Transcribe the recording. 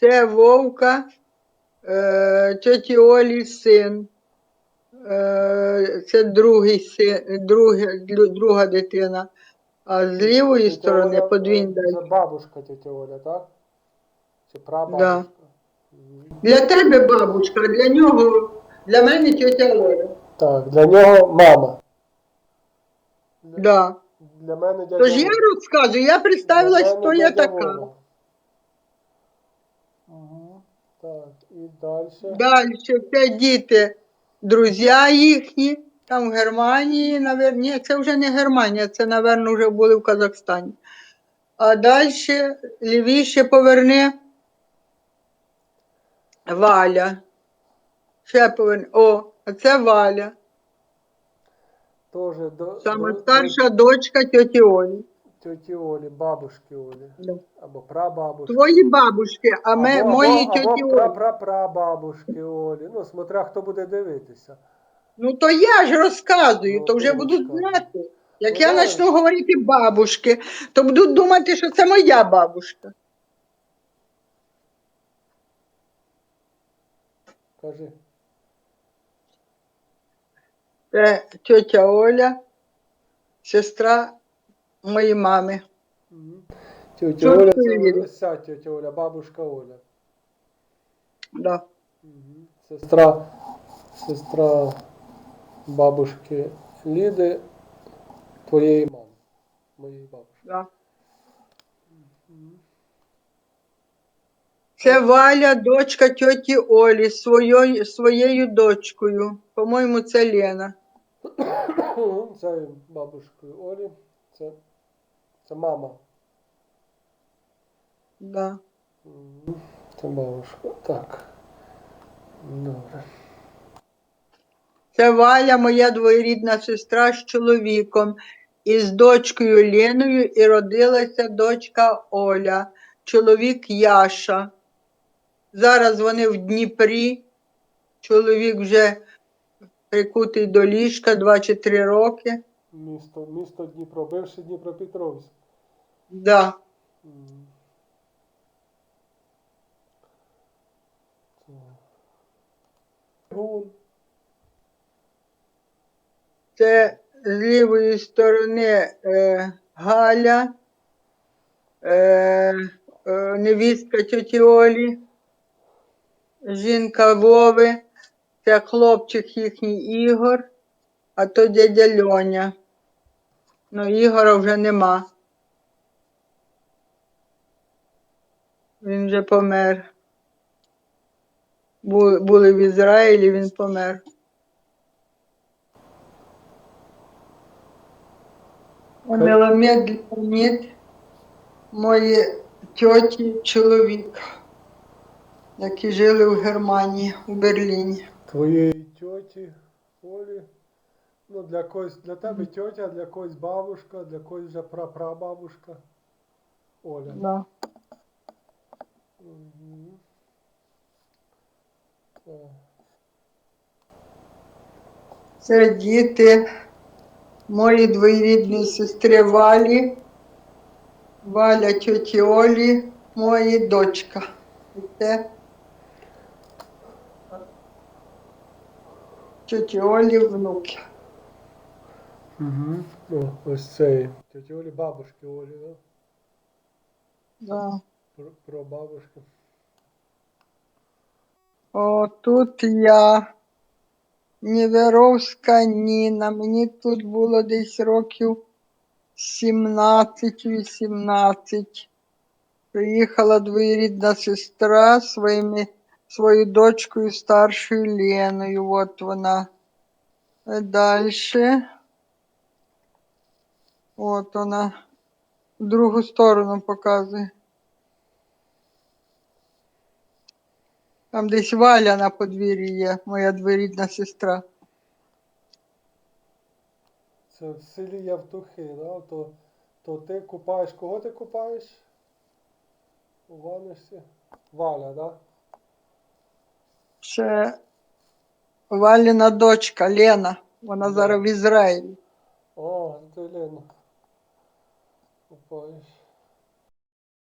Це Вовка, е, тьоті Олі син. Е, це другий син, друга дитина. А з лівої сторони подвійна. Це бабушка тетя Оля, так? Чи прабабушка? Мгм. Для тебе бабушка, для нього, для мене тьотя Оля. Так, для нього мама. Для, Да. для мене дядя Тож я розказую, я представилась, хто я така. Вова. Так, і далі. Далі це діти, друзі їхні, там в Германії, навер... Ні, це вже не Германія, це, напевно, вже були в Казахстані. А далі лівіше поверни Валя. Ще поверни. О, а це Валя. Тоже до, Саме до- старша дочка тьоті Олі. Тьоті Олі, бабушки Олі. Або прабабушки. Твої бабушки, а ми, або, мої або, тьоті Олі. пра-пра-прабабушки Олі. Ну, смотря хто буде дивитися. Ну то я ж розказую, Ну, то вже ти будуть розказуй. знати. Як Ну, я почну говорити бабушки, то будуть думати, що це моя бабушка. Кажи. Це тьотя Оля, сестра моєї мами. Тетя Оля, це вся тетя Оля, бабушка Оля. Да. Сестра, сестра бабушки Ліди, твоєї мами. Моєї бабушки. Да. Це Валя, дочка тьоті Олі, своєю, своєю дочкою. По-моєму, це Лена. Це бабушкою Олі. Це, це мама. Да. Це бабушка. Так. Добре. Це Валя, моя двоюрідна сестра з чоловіком. І з дочкою Леною і родилася дочка Оля, чоловік Яша. Зараз вони в Дніпрі. Чоловік вже прикутий до ліжка 2 чи 3 роки. Місто, місто Дніпро, бивший Дніпропетровськ. Да. Гун. Це з лівої сторони е, Галя, е, е, невістка тьоті Олі, жінка Вови, це хлопчик їхній Ігор, а то дядя Льоня. Ну, Ігора вже нема. Він вже помер. Бу- Були в Ізраїлі, він помер. Меломед Леонід, мої тьоті, чоловік, які жили в Германії, у Берліні. Твоєї тьоті Олі. Ну, для когось, для тебе тьотя, для когось бабушка, для когось вже прапрабабушка. Оля. Да. Мгм. Так. Це діти мої двоюрідні сестри Валі, Валя тьоті Олі, мої дочка. І це тьоті Олі внуки. Угу. О, ось цей. Тьоті Олі, бабушки Олі, да? Да. Про, про бабушки. О, тут я, Неверовська Ніна. Мені тут було десь років 17-18. Приїхала двоюрідна сестра своїми, своєю дочкою старшою Леною. От вона. Далі. От вона. В другу сторону показує. Там десь Валя на подвір'ї є, моя двоюрідна сестра. Це в селі Явтухи, да? То, то ти купаєш, кого ти купаєш? У ванишці? Валя, да? Ще Валіна дочка Лена. Вона Да. зараз в Ізраїлі. О, ти Лена. Купаєш.